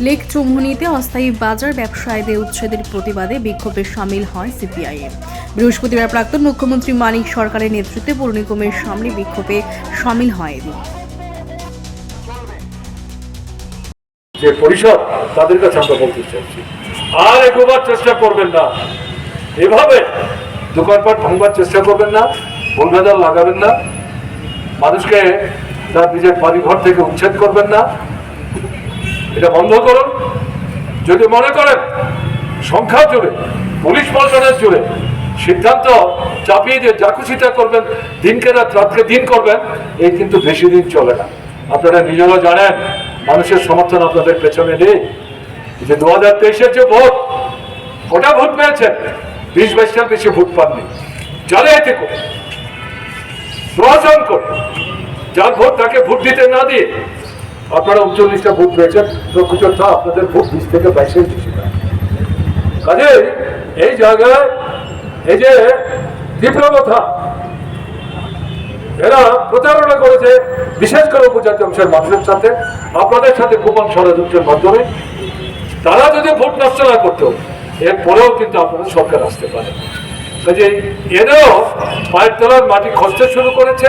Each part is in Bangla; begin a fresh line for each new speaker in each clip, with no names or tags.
লেক চুমুনিতে অস্থায়ী বাজার, ব্যবসায়ীদের উচ্ছেদের প্রতিবাদে বিক্ষোভে সামিল হয় সিপিআইএম বৃহস্পতিবার প্রাক্তন মুখ্যমন্ত্রী মানিক সরকারের নেতৃত্বে পৌর নিগমের সামনে বিক্ষোভে সামিল হয় এদিন।
যে পরিষদ, তাদের কাছে আমরা বলতে চাইছি। আর চেষ্টা করবেন না। এভাবে দোকানপাট ভাঙবার চেষ্টা করবেন না লাগাবেন না। মানুষকে তার নিজের বাড়িঘর থেকে উচ্ছেদ করবেন না। এটা বন্ধ করুন। যদি মনে করেন সংখ্যা জুড়ে, পুলিশ প্রশাসনের জুড়ে সিদ্ধান্ত চাপিয়ে দিয়ে যা খুশিটা করবেন, দিনকে রাত, রাতকে দিন করবেন, এই কিন্তু বেশি দিন চলে না। আপনারা নিজেরাও জানেন, মানুষের সমর্থন আপনাদের পেছনে নেই। যে দু হাজার তেইশের যে ভোট ওটা ভোট পেয়েছেন? বিশ বাইশটার বেশি ভোট পাননি। জালিয়াতি করে। প্রহসন করে যার ভোট তাকে ভোট দিতে না দিয়ে আপনারা উনচল্লিশটা ভোট পেয়েছেন প্রকৃত আপনাদের ভোট বিশ থেকে বাইশের বেশি কাজে এই জায়গায় এই যে তীব্রতা এরা প্রচারণা করেছে, বিশেষ করে উপজাতি অংশের মানুষের সাথে, আপনাদের সাথে গোপন ষড়যন্ত্রের মাধ্যমে। তারা যদি ভোট নষ্ট না করতো, এরপরেও কিন্তু আপনাদের সরকার আসতে পারে। কাজে এরাও পায়ের তলার মাটি খসতে শুরু করেছে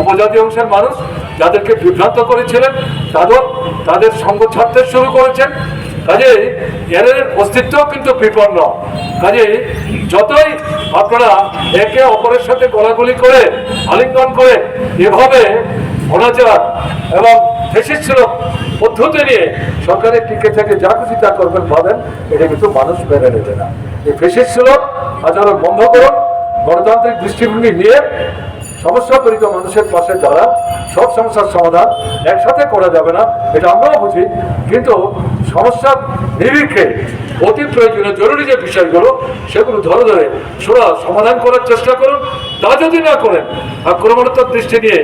উপজাতি অংশের মানুষ যাদেরকে বিভ্রান্ত করেছিলেন, তাদের তাদের সঙ্গ ছাড়তে শুরু করেছেন। কাজে এদের অস্তিত্ব কিন্তু বিপন্ন। কাজে যতই আপনারা একে অপরের সাথে গলাগুলি করে, আলিঙ্গন করে এভাবে অনাচার এবং ছিল পদ্ধতি নিয়ে সরকারের টিকে থেকে যা খুশি তা করবেন, ভাবেন, এটা কিন্তু মানুষ মেনে নেবে না। এই ফেসিস ছিল আচরণ বন্ধ করুন, গণতান্ত্রিক দৃষ্টিভঙ্গি নিয়ে সমস্যা পীড়িত মানুষের পাশে দাঁড়ান সব সমস্যার সমাধান একসাথে করা যাবে না, এটা আমরাও বুঝি। কিন্তু সমস্যার নিরিখে অতি প্রয়োজনীয়, জরুরি যে বিষয়গুলো, সেগুলো ধরে ধরে সোরা সমাধান করার চেষ্টা করুন। তা যদি না করেন আক্রমণাত্মক দৃষ্টি নিয়ে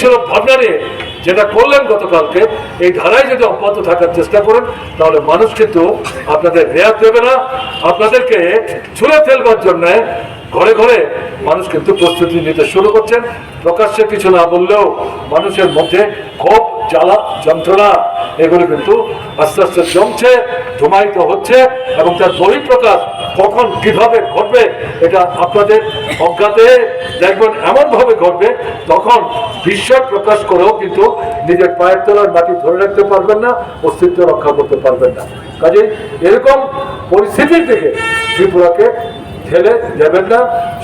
ছিল ভাবনা নিয়ে যেটা করলেন গতকালকে, এই ধারায় যদি অব্যাহত থাকার চেষ্টা করেন, তাহলে মানুষ কিন্তু আপনাদের রেয়াত দেবে না। আপনাদেরকে ছুঁড়ে ফেলবার জন্য ঘরে ঘরে মানুষ কিন্তু প্রস্তুতি নিতে শুরু করছেন। প্রকাশ্যে কিছু না বললেও মানুষের মধ্যে ক্ষোভ, জ্বালা, যন্ত্রণা, এগুলো কিন্তু আস্তে আস্তে জমছে, ধুমায়িত হচ্ছে এবং তার বহিঃপ্রকাশ কখন কীভাবে ঘটবে এটা আপনাদের অজ্ঞাতে দেখবেন, এমনভাবে ঘটবে তখন বিশ্বাস প্রকাশ করেও কিন্তু নিজের পায়ের তলার মাটি ধরে রাখতে পারবেন না, অস্তিত্ব রক্ষা করতে পারবেন না। কাজেই এরকম পরিস্থিতির থেকে ত্রিপুরাকে ঠেলে দেবেন না,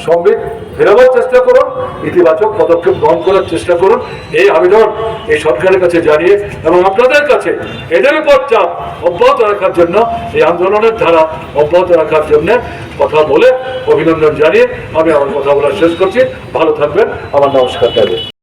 সঙ্গে ফেরাবার চেষ্টা করুন, ইতিবাচক পদক্ষেপ গ্রহণ করার চেষ্টা করুন। এই আবেদন এই সরকারের কাছে জানিয়ে এবং আপনাদের কাছে এদের উপর চাপ অব্যাহত রাখার জন্য, এই আন্দোলনের ধারা অব্যাহত রাখার জন্য কথা বলে অভিনন্দন জানিয়ে আমি আমার কথা বলা শেষ করছি। ভালো থাকবেন। আমার নমস্কার থাকবে